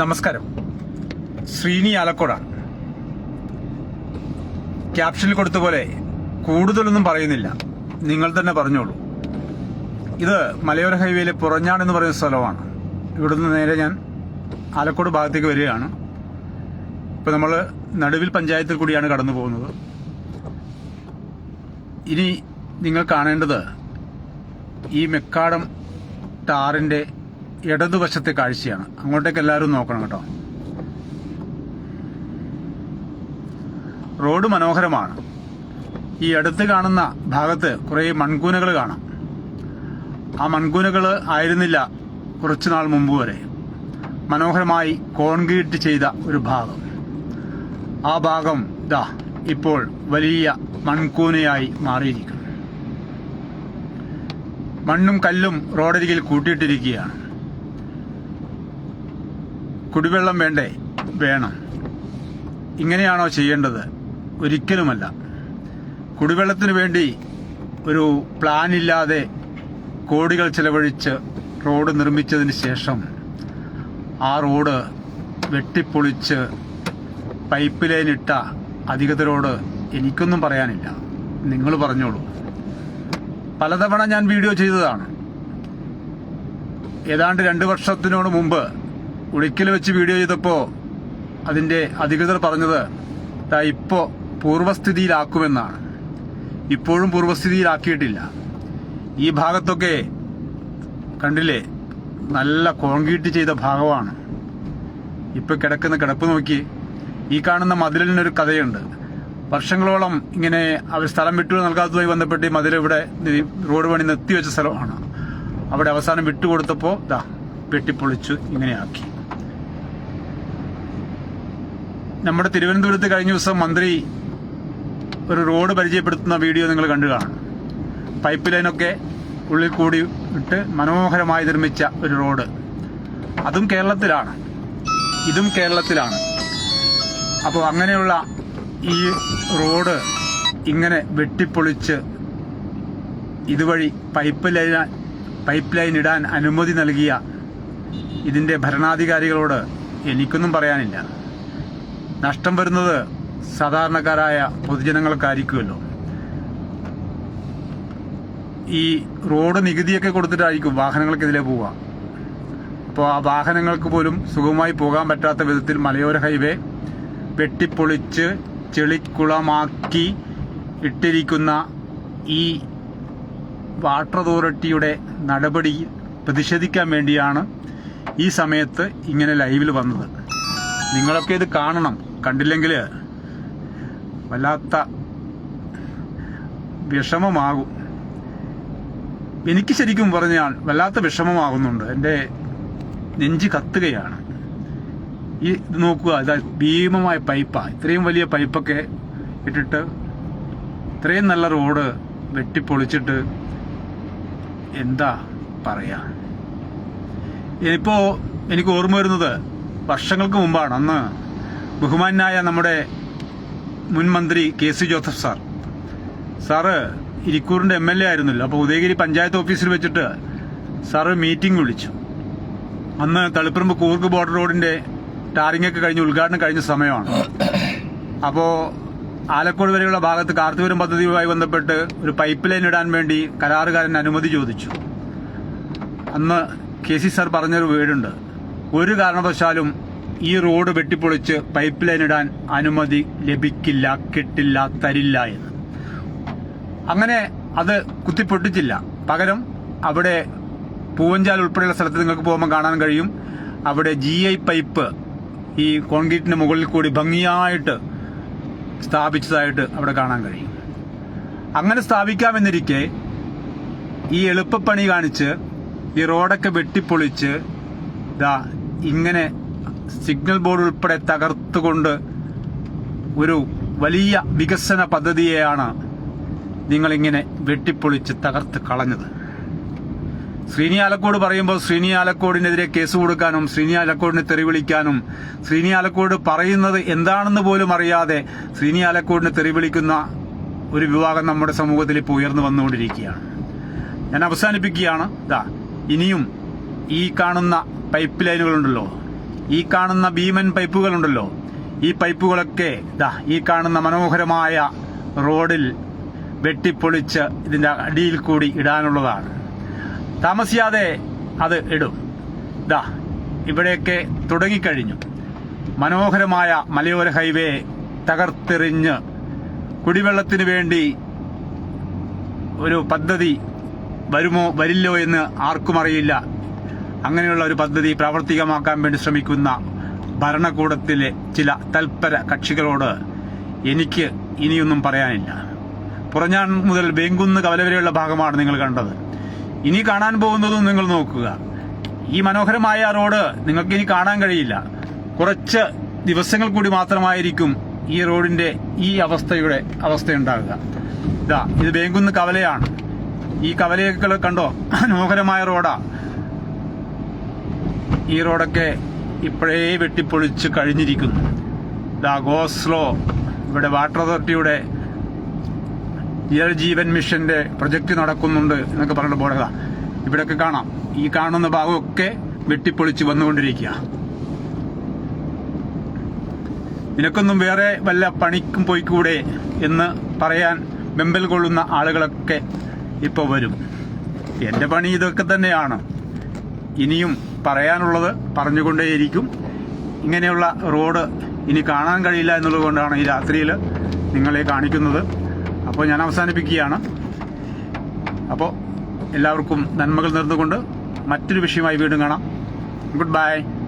നമസ്കാരം. ശ്രീനി ആലക്കോടാണ് ക്യാപ്ഷനിൽ കൊടുത്ത പോലെ കൂടുതലൊന്നും പറയുന്നില്ല. നിങ്ങൾ തന്നെ പറഞ്ഞോളൂ. ഇത് മലയോര ഹൈവേയിലെ പുറഞ്ഞാട് എന്ന് പറയുന്ന സ്ഥലമാണ്. ഇവിടുന്ന് നേരെ ഞാൻ ആലക്കോട് ഭാഗത്തേക്ക് വരികയാണ്. ഇപ്പോൾ നമ്മൾ നടുവിൽ പഞ്ചായത്തിൽ കൂടിയാണ് കടന്നു പോകുന്നത്. ഇനി നിങ്ങൾ കാണേണ്ടത് ഈ മെക്കാടം ടാറിന്റെ ഇടതുവശത്തെ കാഴ്ചയാണ്. അങ്ങോട്ടേക്ക് എല്ലാവരും നോക്കണം കേട്ടോ. റോഡ് മനോഹരമാണ്. ഈ അടുത്ത് കാണുന്ന ഭാഗത്ത് കുറേ മൺകൂനകൾ കാണാം. ആ മൺകൂനകൾ ആയിരുന്നില്ല കുറച്ചു നാൾ മുമ്പ് വരെ. മനോഹരമായി കോൺക്രീറ്റ് ചെയ്ത ഒരു ഭാഗം. ആ ഭാഗം ദാ ഇപ്പോൾ വലിയ മൺകൂനയായി മാറിയിരിക്കുന്നു. മണ്ണും കല്ലും റോഡരികിൽ കൂട്ടിയിട്ടിരിക്കുകയാണ്. കുടിവെള്ളം വേണ്ടേ? വേണം. ഇങ്ങനെയാണോ ചെയ്യേണ്ടത്? ഒരിക്കലുമല്ല. കുടിവെള്ളത്തിന് വേണ്ടി ഒരു പ്ലാനില്ലാതെ കോടികൾ ചെലവഴിച്ച് റോഡ് നിർമ്മിച്ചതിന് ശേഷം ആ റോഡ് വെട്ടിപ്പൊളിച്ച് പൈപ്പ് ലൈൻ ഇട്ട അധികൃതരോട് എനിക്കൊന്നും പറയാനില്ല. നിങ്ങൾ പറഞ്ഞോളൂ. പലതവണ ഞാൻ വീഡിയോ ചെയ്തതാണ്. ഏതാണ്ട് രണ്ട് വർഷത്തിനോട് മുമ്പ് ഉളിക്കൽ വെച്ച് വീഡിയോ ചെയ്തപ്പോൾ അതിന്റെ അധികൃതർ പറഞ്ഞത് ഇപ്പോ പൂർവസ്ഥിതിയിലാക്കുമെന്നാണ് ഇപ്പോഴും പൂർവസ്ഥിതിയിലാക്കിയിട്ടില്ല ഈ ഭാഗത്തൊക്കെ കണ്ടില്ലേ നല്ല കോൺക്രീറ്റ് ചെയ്ത ഭാഗമാണ്. ഇപ്പൊ കിടക്കുന്ന കിടപ്പ് നോക്കി. ഈ കാണുന്ന മതിലിനൊരു കഥയുണ്ട്. വർഷങ്ങളോളം ഇങ്ങനെ അവർ സ്ഥലം വിട്ടു നൽകാത്തതുമായി ബന്ധപ്പെട്ട് ഈ മതിൽ ഇവിടെ റോഡ് പണി നിർത്തിവെച്ച സ്ഥലമാണ്. അവിടെ അവസാനം വിട്ടുകൊടുത്തപ്പോൾ ദാ വെട്ടിപ്പൊളിച്ചു ഇങ്ങനെയാക്കി. നമ്മുടെ തിരുവനന്തപുരത്ത് കഴിഞ്ഞ ദിവസം മന്ത്രി ഒരു റോഡ് പരിചയപ്പെടുത്തുന്ന വീഡിയോ നിങ്ങൾ കണ്ടു കാണും. പൈപ്പ് ലൈനൊക്കെ ഉള്ളിൽ കൂടി ഇട്ട് മനോഹരമായി നിർമ്മിച്ച ഒരു റോഡ്. അതും കേരളത്തിലാണ്. ഇതും കേരളത്തിലാണ്. അപ്പോൾ അങ്ങനെയുള്ള ഈ റോഡ് ഇങ്ങനെ വെട്ടിപ്പൊളിച്ച് ഇതുവഴി പൈപ്പ് ലൈൻ പൈപ്പ് ലൈൻ ഇടാൻ അനുമതി നൽകിയ ഇതിന്റെ ഭരണാധികാരികളോട് എനിക്കൊന്നും പറയാനില്ല. നഷ്ടം വരുന്നത് സാധാരണക്കാരായ പൊതുജനങ്ങൾക്കായിരിക്കുമല്ലോ. ഈ റോഡ് നികുതിയൊക്കെ കൊടുത്തിട്ടായിരിക്കും വാഹനങ്ങൾക്ക് ഇതിലേ പോവുക. അപ്പോൾ ആ വാഹനങ്ങൾക്ക് പോലും സുഖമായി പോകാൻ പറ്റാത്ത വിധത്തിൽ മലയോര ഹൈവേ വെട്ടിപ്പൊളിച്ച് ചെളിക്കുളമാക്കി ഇട്ടിരിക്കുന്ന ഈ വാട്ടർ അതോറിറ്റിയുടെ നടപടി പ്രതിഷേധിക്കാൻ വേണ്ടിയാണ് ഈ സമയത്ത് ഇങ്ങനെ ലൈവിൽ വന്നത്. നിങ്ങളൊക്കെ ഇത് കാണണം. കണ്ടില്ലെങ്കിൽ വല്ലാത്ത വിഷമമാകും. എനിക്ക് ശരിക്കും പറഞ്ഞാൽ വല്ലാത്ത വിഷമമാകുന്നുണ്ട്. എന്റെ നെഞ്ച് കത്തുകയാണ്. ഈ ഇത് നോക്കുക ഇതാ ഭീമമായ പൈപ്പാ. ഇത്രയും വലിയ പൈപ്പൊക്കെ ഇട്ടിട്ട് ഇത്രയും നല്ല റോഡ് വെട്ടിപ്പൊളിച്ചിട്ട് എന്താ പറയാ? ഇപ്പോ എനിക്ക് ഓർമ്മ വരുന്നത് വർഷങ്ങൾക്ക് മുമ്പാണ്. അന്ന് ബഹുമാനായ നമ്മുടെ മുൻ മന്ത്രി K C Joseph sir. Sir ഇരിക്കൂറിന്റെ M L A ആയിരുന്നല്ലോ. അപ്പോൾ ഉദയഗിരി പഞ്ചായത്ത് ഓഫീസിൽ വെച്ചിട്ട് സാറ് മീറ്റിംഗ് വിളിച്ചു. അന്ന് തളിപ്പറമ്പ് കൂർഗ് ബോർഡർ റോഡിന്റെ ടാറിംഗ് ഒക്കെ കഴിഞ്ഞ് ഉദ്ഘാടനം കഴിഞ്ഞ സമയമാണ്. അപ്പോൾ ആലക്കോട് വരെയുള്ള ഭാഗത്ത് കാർത്തിപുരം പദ്ധതിയുമായി ബന്ധപ്പെട്ട് ഒരു പൈപ്പ് ലൈൻ ഇടാൻ വേണ്ടി കരാറുകാരൻ അനുമതി ചോദിച്ചു. അന്ന് കെ സി സാർ പറഞ്ഞൊരു വീടുണ്ട്. ഒരു കാരണവശാലും ഈ റോഡ് വെട്ടിപ്പൊളിച്ച് പൈപ്പ് ലൈൻ ഇടാൻ അനുമതി ലഭിക്കില്ല കിട്ടില്ല തരില്ല എന്ന്. അങ്ങനെ അത് കുത്തിപ്പൊട്ടിച്ചില്ല. പകരം അവിടെ പൂവഞ്ചാൽ ഉൾപ്പെടെയുള്ള സ്ഥലത്ത് നിങ്ങൾക്ക് പോകുമ്പോൾ കാണാൻ കഴിയും. അവിടെ ജി ഐ പൈപ്പ് ഈ കോൺക്രീറ്റിന് മുകളിൽ കൂടി ഭംഗിയായിട്ട് സ്ഥാപിച്ചതായിട്ട് അവിടെ കാണാൻ കഴിയും. അങ്ങനെ സ്ഥാപിക്കാമെന്നിരിക്കെ ഈ എളുപ്പപ്പണി കാണിച്ച് ഈ റോഡൊക്കെ വെട്ടിപ്പൊളിച്ച് ദാ ഇങ്ങനെ സിഗ്നൽ ബോർഡ് ഉൾപ്പെടെ തകർത്തുകൊണ്ട് ഒരു വലിയ വികസന പദ്ധതിയെയാണ് നിങ്ങളിങ്ങനെ വെട്ടിപ്പൊളിച്ച് തകർത്ത് കളഞ്ഞത്. ശ്രീനി ആലക്കോട് പറയുമ്പോൾ ശ്രീനി ആലക്കോടിനെതിരെ കേസ് കൊടുക്കാനും ശ്രീനി ആലക്കോടിനെ തെറിവിളിക്കാനും ശ്രീനി ആലക്കോട് പറയുന്നത് എന്താണെന്ന് പോലും അറിയാതെ ശ്രീനി ആലക്കോടിനെ തെറിവിളിക്കുന്ന ഒരു വിഭാഗം നമ്മുടെ സമൂഹത്തിൽ ഇപ്പോൾ ഉയർന്നു വന്നുകൊണ്ടിരിക്കുകയാണ്. ഞാൻ അവസാനിപ്പിക്കുകയാണ്. ഇതാ ഇനിയും ഈ കാണുന്ന പൈപ്പ് ലൈനുകളുണ്ടല്ലോ ഈ കാണുന്ന ഭീമൻ പൈപ്പുകളുണ്ടല്ലോ. ഈ പൈപ്പുകളൊക്കെ ദാ ഈ കാണുന്ന മനോഹരമായ റോഡിൽ വെട്ടിപ്പൊളിച്ച് ഇതിന്റെ അടിയിൽ കൂടി ഇടാനുള്ളതാണ്. താമസിയാതെ അത് ഇടും. ദാ ഇവിടെയൊക്കെ തുടങ്ങിക്കഴിഞ്ഞു. മനോഹരമായ മലയോര ഹൈവേ തകർത്തെറിഞ്ഞ് കുടിവെള്ളത്തിന് വേണ്ടി ഒരു പദ്ധതി വരുമോ വരില്ലോ എന്ന് ആർക്കും അറിയില്ല. അങ്ങനെയുള്ള ഒരു പദ്ധതി പ്രാവർത്തികമാക്കാൻ വേണ്ടി ശ്രമിക്കുന്ന ഭരണകൂടത്തിലെ ചില തൽപര കക്ഷികളോട് എനിക്ക് ഇനിയൊന്നും പറയാനില്ല. പുറഞ്ഞാൺ മുതൽ ബേങ്കുന്ന് കവലവരെയുള്ള ഭാഗമാണ് നിങ്ങൾ കണ്ടത്. ഇനി കാണാൻ പോകുന്നതും നിങ്ങൾ നോക്കുക. ഈ മനോഹരമായ റോഡ് നിങ്ങൾക്ക് ഇനി കാണാൻ കഴിയില്ല. കുറച്ച് ദിവസങ്ങൾ കൂടി മാത്രമായിരിക്കും ഈ റോഡിന്റെ ഈ അവസ്ഥയുടെ അവസ്ഥയുണ്ടാകുക. ഇതാ ഇത് ബേങ്കുന്ന് കവലയാണ്. ഈ കവലയൊക്കെ കണ്ടോ? മനോഹരമായ റോഡാ. ഈ റോഡൊക്കെ ഇപ്പോഴേ വെട്ടിപ്പൊളിച്ച് കഴിഞ്ഞിരിക്കുന്നു. ദാ ഗോസ്ലോ ഇവിടെ വാട്ടർ അതോറിറ്റിയുടെ ജലജീവൻ മിഷന്റെ പ്രൊജക്ട് നടക്കുന്നുണ്ട് എന്നൊക്കെ പറഞ്ഞ ബോർഡാ ഇവിടെയൊക്കെ കാണാം. ഈ കാണുന്ന ഭാഗമൊക്കെ വെട്ടിപ്പൊളിച്ച് വന്നുകൊണ്ടിരിക്കുക നിനക്കൊന്നും വേറെ വല്ല പണിക്കും പോയിക്കൂടെ എന്ന് പറയാൻ വെമ്പൽ കൊള്ളുന്ന ആളുകളൊക്കെ ഇപ്പോൾ വരും. എന്റെ പണി ഇതൊക്കെ തന്നെയാണ്. ഇനിയും പറയാനുള്ളത് പറഞ്ഞുകൊണ്ടേയിരിക്കും. ഇങ്ങനെയുള്ള റോഡ് ഇനി കാണാൻ കഴിയില്ല എന്നുള്ളതുകൊണ്ടാണ് ഈ രാത്രിയിൽ നിങ്ങളെ കാണിക്കുന്നത്. അപ്പോൾ ഞാൻ അവസാനിപ്പിക്കുകയാണ്. അപ്പോൾ എല്ലാവർക്കും നന്മകൾ നേർന്നുകൊണ്ട് മറ്റൊരു വിഷയമായി വീണ്ടും കാണാം. Good bye.